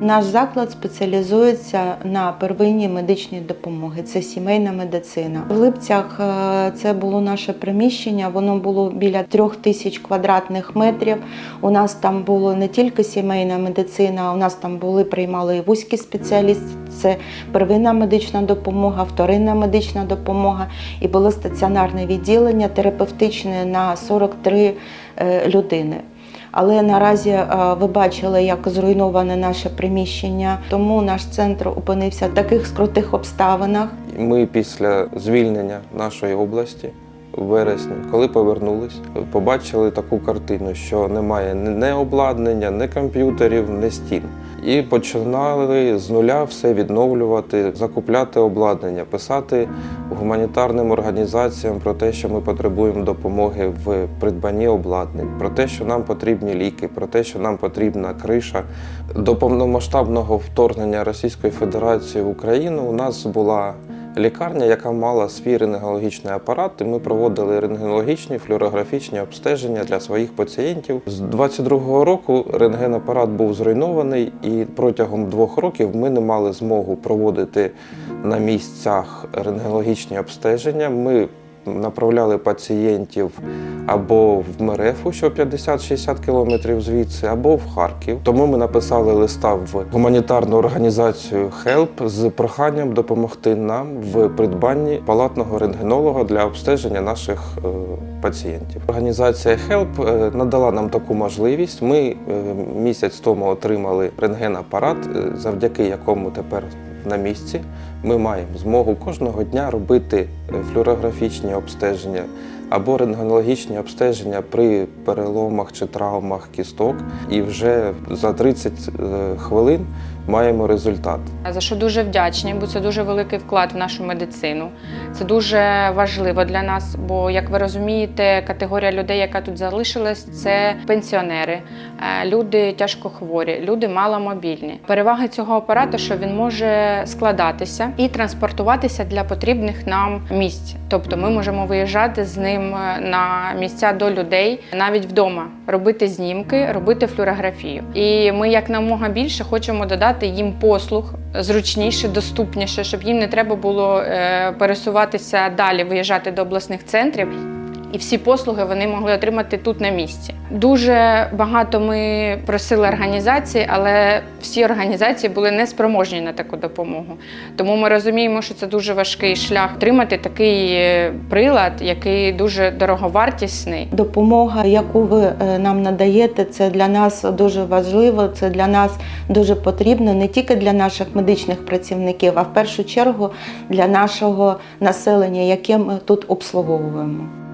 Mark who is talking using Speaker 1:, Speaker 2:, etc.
Speaker 1: Наш заклад спеціалізується на первинній медичній допомоги. Це сімейна медицина. В Липцях е, це було наше приміщення. Воно було біля трьох тисяч квадратних метрів. У нас там було не тільки сімейна медицина, у нас там були приймали і вузькі спеціалісти. Це первинна медична допомога, вторинна медична допомога, і було стаціонарне відділення терапевтичне на 43 е, людини. Але наразі е, ви бачили, як зруйноване наше приміщення, тому наш центр опинився в таких скрутих обставинах.
Speaker 2: Ми після звільнення нашої області в вересні, коли повернулись, побачили таку картину, що немає ні обладнання, ні комп'ютерів, ні стін. І починали з нуля все відновлювати, закупляти обладнання, писати гуманітарним організаціям про те, що ми потребуємо допомоги в придбанні обладнань, про те, що нам потрібні ліки, про те, що нам потрібна криша. До повномасштабного вторгнення Російської Федерації в Україну у нас була лікарня, яка мала свій рентгенологічний апарат, і ми проводили рентгенологічні флюорографічні обстеження для своїх пацієнтів. З 22-го року рентгенапарат був зруйнований, і протягом двох років ми не мали змогу проводити на місцях рентгенологічні обстеження. Ми направляли пацієнтів або в Мерефу, що 50-60 кілометрів звідси, або в Харків. Тому ми написали листа в гуманітарну організацію HELP з проханням допомогти нам в придбанні палатного рентгенолога для обстеження наших е, пацієнтів. Організація е, надала нам таку можливість. Ми е, місяць тому отримали рентгенапарат, е, завдяки якому тепер на місці. Ми маємо змогу кожного дня робити е, флюорографічні обстеження або рентгенологічні обстеження при переломах чи травмах кісток, і вже за 30 е, хвилин маємо результат.
Speaker 3: За що дуже вдячні, бо це дуже великий вклад в нашу медицину. Це дуже важливо для нас, бо, як ви розумієте, категорія людей, яка тут залишилась, це пенсіонери, е, люди тяжкохворі, люди маломобільні. Перевага цього апарату, що він може складатися і транспортуватися для потрібних нам місць. Тобто ми можемо виїжджати з ним е, на місця до людей, навіть вдома, робити знімки, робити флюорографію. І ми якнамога більше хочемо додати їм послуг зручніше, доступніше, щоб їм не треба було е, пересуватися далі, виїжджати до обласних центрів. І всі послуги вони могли отримати тут на місці. Дуже багато ми просили організації, але всі організації були неспроможні на таку допомогу. Тому ми розуміємо, що це дуже важкий шлях отримати такий е, прилад, який дуже дороговартісний.
Speaker 1: Допомога, яку ви е, нам надаєте, це для нас дуже важливо, це для нас дуже потрібно не тільки для наших медичних працівників, а в першу чергу для нашого населення, яке ми тут обслуговуємо.